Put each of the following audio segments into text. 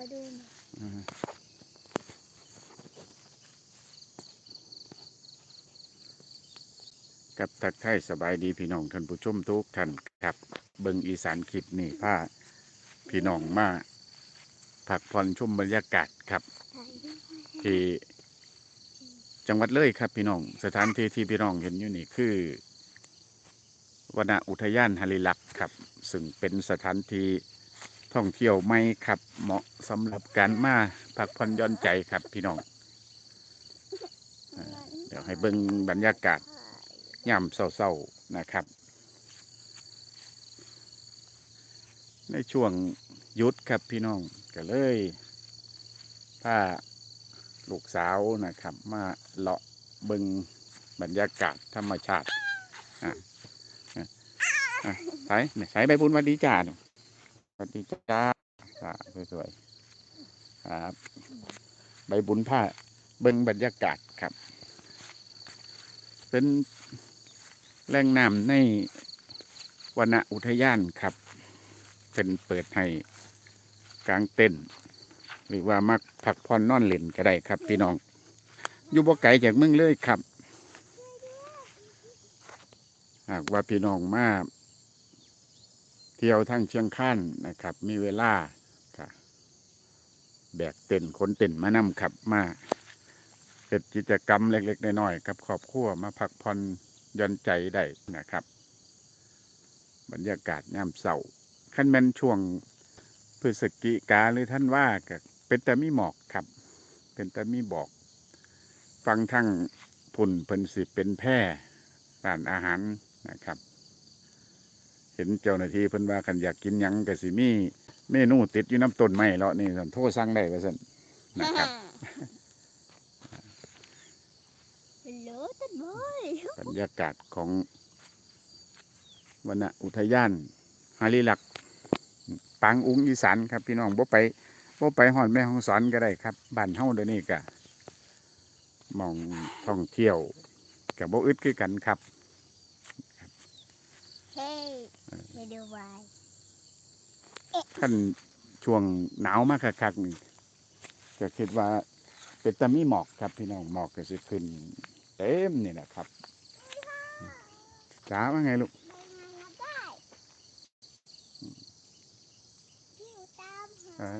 อดูหน่อยอืมกับทักทายสบายดีพี่น้องท่านผู้ชมทุกท่านครับ เบิงอีสานคลิปนี่ผ้าพี่น้องมาผักผ่อนชมบรรยากาศครับถ่ายรูปไว้ให้ที่จังหวัดเลยครับพี่น้อง สถานที่ที่พี่น้องเห็นอยู่นี่คือวนอุทยานฮาริลักษ์ครับ ซึ่งเป็นสถานที่ ท่องเที่ยวไม่ครับเหมาะสำหรับการมาพักผ่อนย่อนใจครับพี่น้องเดี๋ยวให้เบิ่งบรรยากาศย่ำเศร้าๆนะครับ ในช่วงยุดครับพี่น้องก็เลยพาลูกสาวนะครับ มาเลาะเบิ้งบรรยากาศธรรมชาติอะอะใส่ใส่ใบบุญวันดีจ้าหนู สวัสดีจ้าจ้าสวยๆครับ ใบบุญผ้าเบิงบรรยากาศครับ เป็นแหล่งน้ำในวนอุทยานครับ เป็นเปิดให้กลางเต้นหรือว่ามักพักผ่อนนอนเล่นก็ได้ครับ พี่น้อง อยู่บ่ไกลจากเมืองเลยครับ หากว่าพี่น้องมา เที่ยวทั้งเชียงข้านนะครับ มีเวลาก็แบกเต็นท์คนเต็นมานำครับมาเกิดกิจกรรมเล็ก ๆน้อยๆกับครอบครัวมาพักผ่อนย่อนใจได้นะครับ บรรยากาศยามเสาร์ขั้นแม่นช่วงพฤศจิกาหรือท่านว่าก็เป็นแต่มีหมอกครับ เป็นแต่มีบอก ฟังทั้งพุ่นเพิ่นสิเป็นแพร่ร้านอาหารนะครับ เห็นเจ้าหน้าที่เพิ่นว่าคันอยากกินหยังก็สิมีเมนูติดอยู่น้ำต้นไม้แล้วนี่สั่นโทรสั่งได้ว่าสั่นนะครับเป็นเหลต้นไม้บรรยากาศของวันอุทยานฮาริลักปางอุ้งอีสานครับ พี่น้องบ่ไปบ่ไปหอดแม่ห้องสอนก็ได้ครับบ้านเฮาเดี๋ยวนี้ก็มองท่องเที่ยวกับบ่อึดคือกันครับ ฮ้ยไปดูไว้ขั้นช่วงหนาวมากคักๆนี่ก็คิดว่า เป็นตะมีหมอกครับพี่น้องหมอกก็สิขึ้น เต็มนี่แหละครับจ้าว่าไงลูกไปไงก็ได้พี่หนูตามหาเอ่อ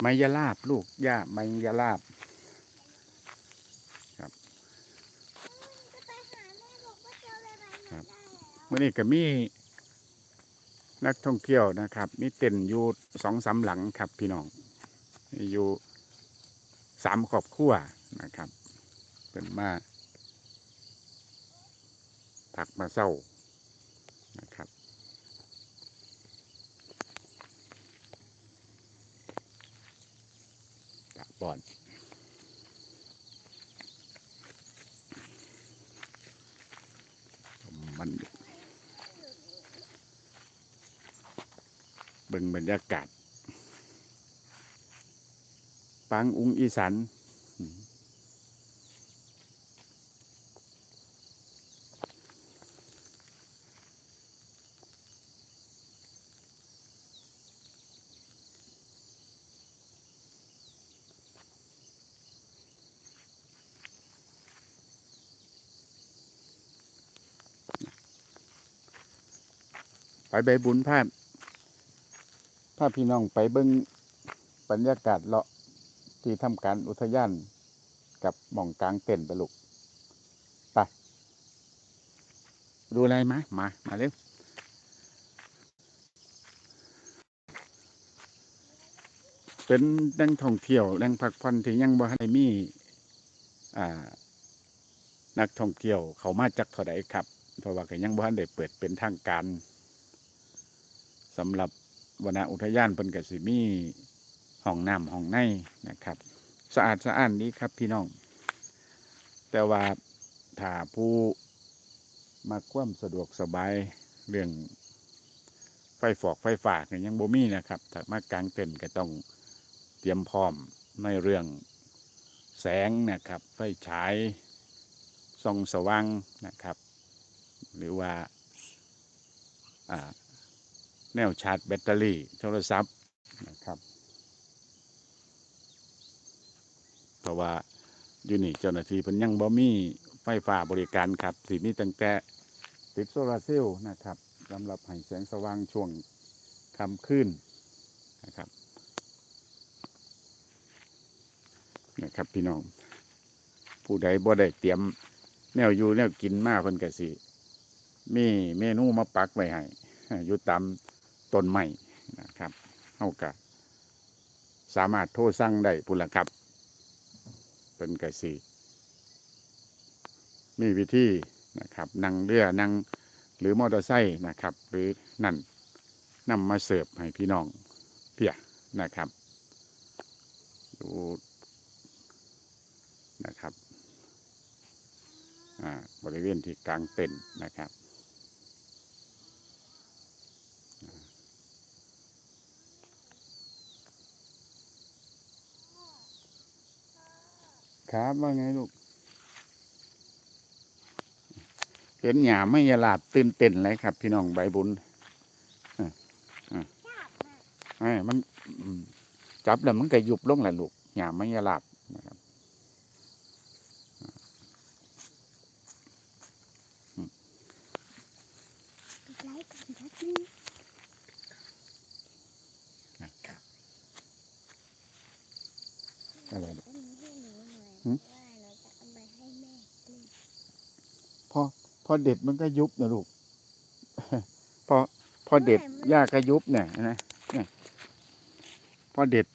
ไมยาลาบลูกย่าไมยาลาบ ก็ไปหาแม่บอกว่าเจออะไรไหม ครับ ได้แล้ว เมื่อนี้ก็มีนักท่องเที่ยวนะครับ มีเต็นอยู่สองสามหลังครับพี่น้อง อยู่สามครอบครัวนะครับเป็นมาผักมาเศร้านะครับตะบอนมัน บิ่งบรรยากาศปางอุงอีสานไปใบบุญภาพ ภาพี่น้องไปเบิ่งบรรยากาศเลาะที่ทำการอุทยานกับหม่องกลางเต็นไปลูกไปดูอะไรไหมมา มาเร็วเป็นแหล่งท่องเที่ยวแหล่งพักผ่อนที่ยังบ่ให้มีอ่า นักท่องเที่ยวเขามาจากเท่าใดครับ เพราะว่าก็ยังบ่ทันได้เปิดเป็นทางการสำหรับ วนอุทยานเพิ่นกสิมีห้องน้ำห้องในนะครับ สะอาดสะอ้านดีครับพี่น้อง แต่ว่าถ้าผู้มาความสะดวกสบายเรื่องไฟฟอกไฟฟ้าก็ยังบ่มีนะครับถ้ามากลางเต็นท์ก็ต้องเตรียมพร้อมในเรื่องแสงนะครับ ไฟฉายส่องสว่างนะครับ หรือว่าอ่า แนวชาร์จแบตเตอรี่โทรศัพท์นะครับเพราะว่าอยู่นี่เจ้าหน้าที่เพิ่นยังบ่มีไฟฟ้าบริการครับสีนี้ตั้งแต่ติดโซลาเซลล์นะครับสำหรับให้แสงสว่างช่วงค่ำขึ้นนะครับนะครับพี่น้อง ผู้ใดบ่ได้เตรียมแนวอยู่แนวกินมากเพิ่นก็สิมีเมนูมาปักไว้ให้อยู่ตาม ต้นไม้นะครับเฮาก็สามารถโทรสั่งได้พุ่นละครับเป็นกสิมีวิธีนะครับนั่งเรือนั่งหรือมอเตอร์ไซค์นะครับ หรือนั่นนำมาเสิร์ฟให้พี่น้องเพียนะครับดูนะครับอ่าบริเวณที่กลางเต็นท์นะครับ ครับว่าไงลูก เห็นหยาไม่ยาลาดตื่นเต้นเลยครับ พี่น้องใบบุญอ่าไอ้มันจับแล้วมันก็ยุบลงแหละลูกหยาไม่ยาลาดนะครับ กดไลค์กดแชร์นึง นะครับอะไรลูก อันนี้ให้หนูหน่อย หืม ว่าเราจะเอาไปให้แม่กิน พอ พอเด็ดมันก็ยุบนะลูกพอพอเด็ดหญ้าก็ยุบเนี่ยนะเนี่ยพอเด็ด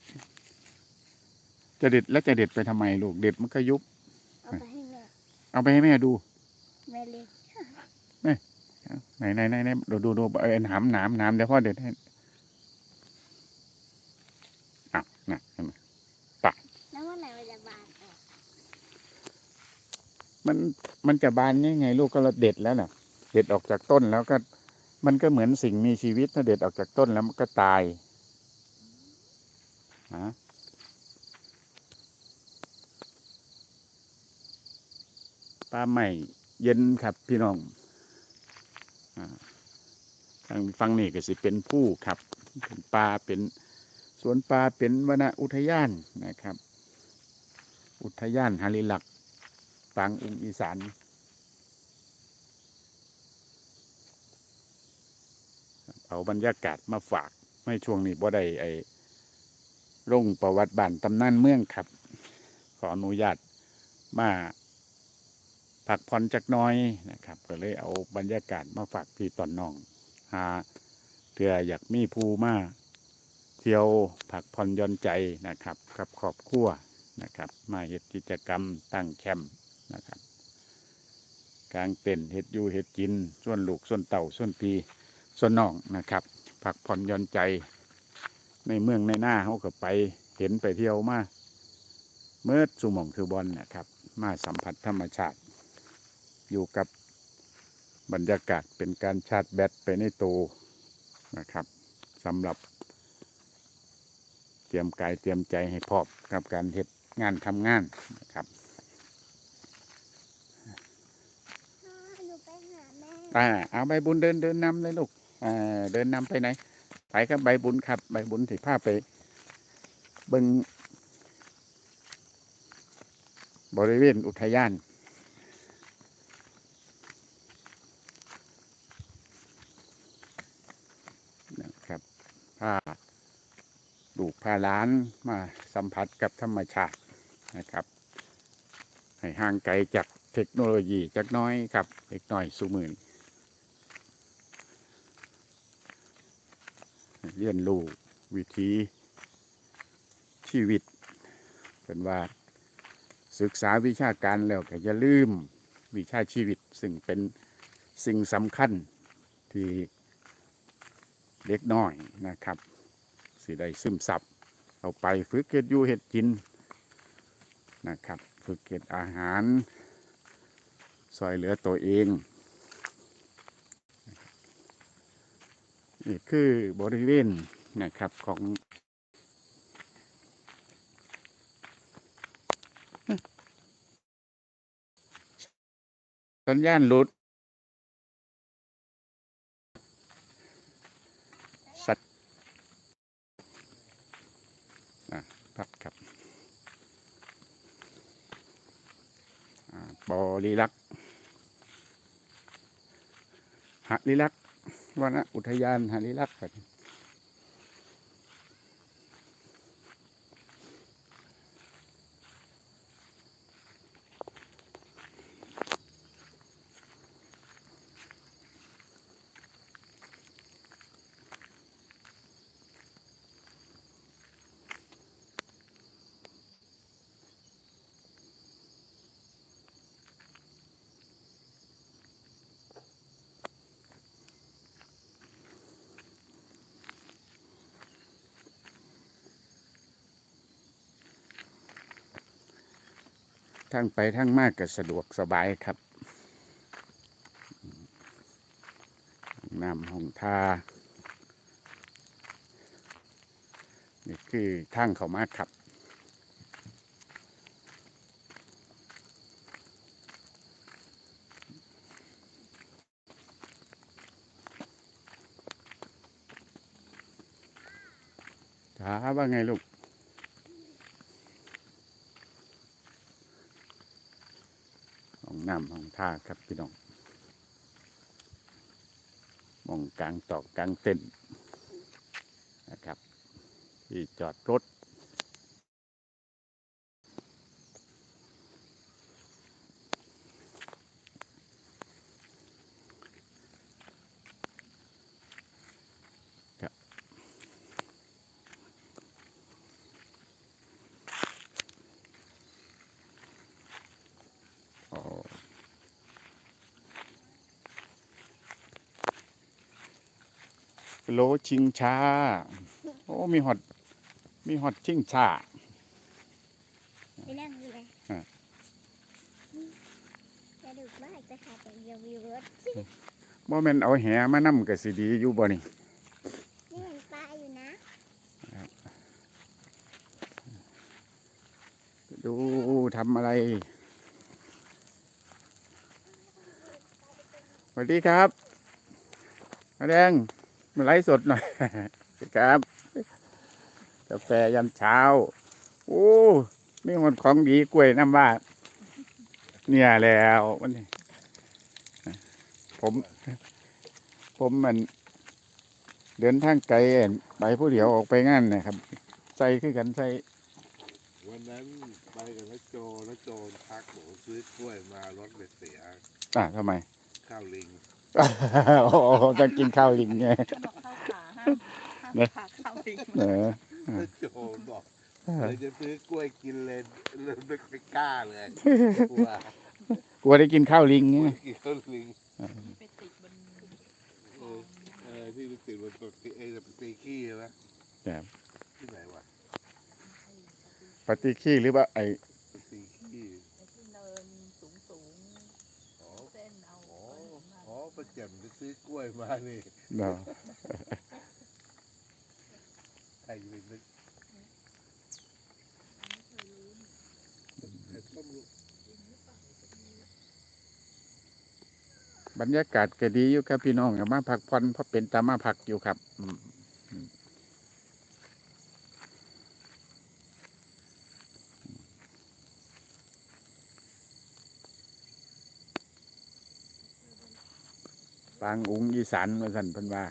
จะเด็ดแล้วจะเด็ดไปทำไมลูกเด็ดมันก็ยุบ เอาไปให้แม่เอาไปให้แม่ดูแม่เล็กไหนไหนไหนไหนดูดูดูเออหนามหนามหนามเดี๋ยวพ่อเด็ดให้อะน่ะเห็นไหมแล้ววันไหนมันจะบานออก มันมันจะบานยังไง ลูกก็เราเด็ดแล้วน่ะ เด็ดออกจากต้นแล้วก็ มันก็เหมือนสิ่งมีชีวิตถ้าเด็ดออกจากต้นแล้วมันก็ตายฮะปลาใหม่เย็นครับพี่น้องอ่าทางฟังนี่ก็สิเป็นผู้ครับเป็นปลาเป็นสวนปลาเป็นวนอุทยานนะครับ อุทยานฮาริลักษ์ ปางอุงอีสานเอาบรรยากาศมาฝากไม่ช่วงนี้บ่ได้ไอ้ลงประวัติบ้านตำนานเมืองครับ ขออนุญาตมาพักผ่อนจักน้อยนะครับ ก็เลยเอาบรรยากาศมาฝากพี่ตอนน้อง หาเพื่ออยากมีภูมาเที่ยวผักผ่อนย่อนใจนะครับ กับครอบครัวนะครับ มาเฮ็ดกิจกรรมตั้งแคมป์ นะครับกลางเต็นเฮ็ดยูเฮ็ดกิน ส่วนลูกส่วนเต่าส่วนปีส่วนน้องนะครับผักผ่อนย่อนใจ ในเมืองในหน้าเขาก็ไปเห็นไปเที่ยวมาเมื่อสุมองคือบอลนะครับ มาสัมผัสธรรมชาติ อยู่กับบรรยากาศเป็นการชาร์จแบตไปในตัวนะครับสำหรับ เตรียมกายเตรียมใจให้พร้อมกับการเฮ็ดงานทำงานนะครับ พ่อหนูไปหาแม่ อ่าเอาใบบุญเดินเดินนำเลยลูกอ่าเดินนำไปไหนไปครับใบบุญครับ ใบบุญถือผ้าไปเบิงบริเวณอุทยานนะครับพาลูกพาล้านมาสัมผัสกับธรรมชาตินะครับ ให้ห่างไกลจากเทคโนโลยีจักน้อยครับเล็กน้อยสูมื่น เรียนรู้วิธีชีวิตเป็นว่าศึกษาวิชาการแล้วก็อย่าลืมวิชาชีวิต ซึ่งเป็นสิ่งสำคัญที่เล็กน้อยนะครับ สิได้ซึมซับเอาไปฝึกเก็ดอยู่เห็ดกินนะครับ ฝึกเก็ดอาหารซอยเหลือตัวเอง นี่คือบริเวณนะครับของสัญญาณหลุด สัตว์อะพักครับลีลักษณ์หลีลักษ วันอุทยานหาริลักษณ์ ทางไปทางมากก็สะดวกสบายครับนำห้องทานี่คือทางเขามาครับถาว่าไงลูก ห้องน้ำห้องท่าครับพี่น้องมองกลางตอกกลางเต็นนะครับ ที่จอดรถ โลชิงช้า โอ้มีหอด มีหอดชิงช้าไปนั่งดูเลยอะจะดุมากจะขาดแต่เดียววิวรถบ่แม่นเอาแหมานํก็สิดีอยู่บ่นี่นี่เห็นปลาอยู่นะดูทำอะไรสวัสดีครับมาแดง มาไลฟ์สดหน่อยครับ กาแฟยามเช้า โอ้มีหมดของดีกล้วยน้ำว่า เนี่ยแล้ววันนี้ผม ผมมัน เดินทางไกลเอ็นไปผู้เดียวออกไปงานนะครับ ใส่คือกันใส่วันนั้นไปกับนักโจนักโจทักบอกว่าซื้อกล้วยมารถเลยเสียอะทำไม ข้าวลิง โอ้โหจะกินข้าวลิงไงเขาบอกเข้าขาห้ามห้ามขาเข้าลิงเออนักโจบอกเลยจะซื้อกล้วยกินเลยเลยไม่กล้าเลยกลัวกลัวได้กินข้าวลิงกลัไงวกินข้าวลิงไปติดบนเออเออที่รู้สึกว่าปกติเอ้จะไปตีขี้ใช่ไหมครับที่ไหนวะปฏิขี้หรือว่าไอ ไปตีขี้ ไอ้ที่เนินสูงสูง อ๋อ ๆเส้นเอา อ๋อ ไว้ของมัน อ๋อประแจมไปซื้อกล้วยมานี่ เนาะ ใครจะไปนึกแต่ต้มลูก บ รรยากาศก็ดีอยู่ครับพี่น้องมาพักผ่อนเพราะเป็นตามาพักอยู่ครับปางอุงอีสานมาสั่นพันว่า